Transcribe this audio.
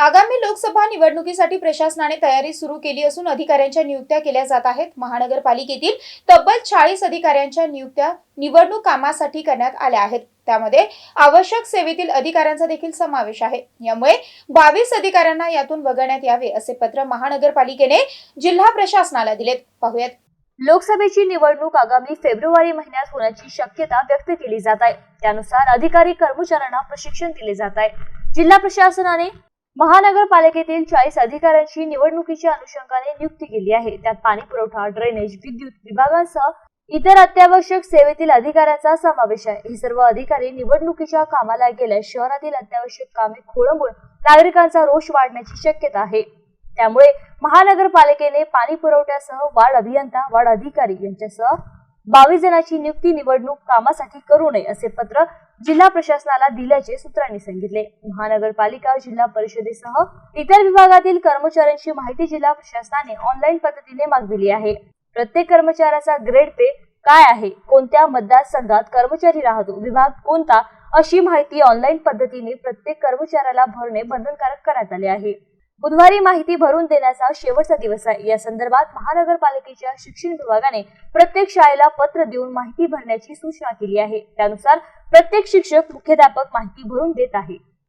आगामी लोकसभा निवडणुकीसाठी प्रशासनाने तयारी सुरू केली असून अधिकाऱ्यांच्या नियुक्त्या केल्या जात आहेत. महानगरपालिकेतील तब्बल चाळीस अधिकाऱ्यांच्या नियुक्त्या निवडणूक कामासाठी करण्यात आल्या आहेत. त्यामध्ये आवश्यक सेवेतील अधिकाऱ्यांचा देखील समावेश आहे. यामुळे बावीस अधिकाऱ्यांना यातून वगळण्यात यावे असे पत्र महानगरपालिकेने जिल्हा प्रशासनाला दिलेत. पाहुयात. लोकसभेची निवडणूक आगामी फेब्रुवारी महिन्यात होण्याची शक्यता व्यक्त केली जात आहे. त्यानुसार अधिकारी कर्मचाऱ्यांना प्रशिक्षण दिले जात आहे. जिल्हा प्रशासनाने महानगरपालिकेतील चाळीस अधिकाऱ्यांची निवडणुकीच्या अनुषंगाने नियुक्ती केली आहे. त्यात पाणी पुरवठा ड्रेनेज विद्युत विभागांसह इतर अत्यावश्यक सेवेतील अधिकाऱ्यांचा समावेश आहे. हे सर्व अधिकारी निवडणुकीच्या कामाला गेल्यास शहरातील अत्यावश्यक कामे खोळंबून नागरिकांचा रोष वाढण्याची शक्यता आहे. त्यामुळे महानगरपालिकेने पाणी पुरवठ्यासह वार्ड अभियंता वार्ड अधिकारी यांच्यासह बावीस जणांची नियुक्ती निवडणूक कामासाठी करू नये असे पत्र जिल्हा प्रशासनाला दिल्याचे सूत्रांनी सांगितले. महानगरपालिका जिल्हा परिषदेसह इतर विभागातील कर्मचाऱ्यांची माहिती जिल्हा प्रशासनाने ऑनलाईन पद्धतीने मागविली आहे. प्रत्येक कर्मचाऱ्याचा ग्रेड पे काय आहे? कोणत्या मतदारसंघात कर्मचारी राहतो? विभाग कोणता? अशी माहिती ऑनलाईन पद्धतीने प्रत्येक कर्मचाऱ्याला भरणे बंधनकारक करण्यात आले आहे. बुधवारी माहिती भरून देण्याचा शेवटचा दिवस आहे. या संदर्भात महानगरपालिकेच्या शिक्षण विभागाने प्रत्येक शाळेला पत्र देऊन माहिती भरण्याची सूचना केली आहे. त्यानुसार प्रत्येक शिक्षक मुख्याध्यापक माहिती भरून देत आहे.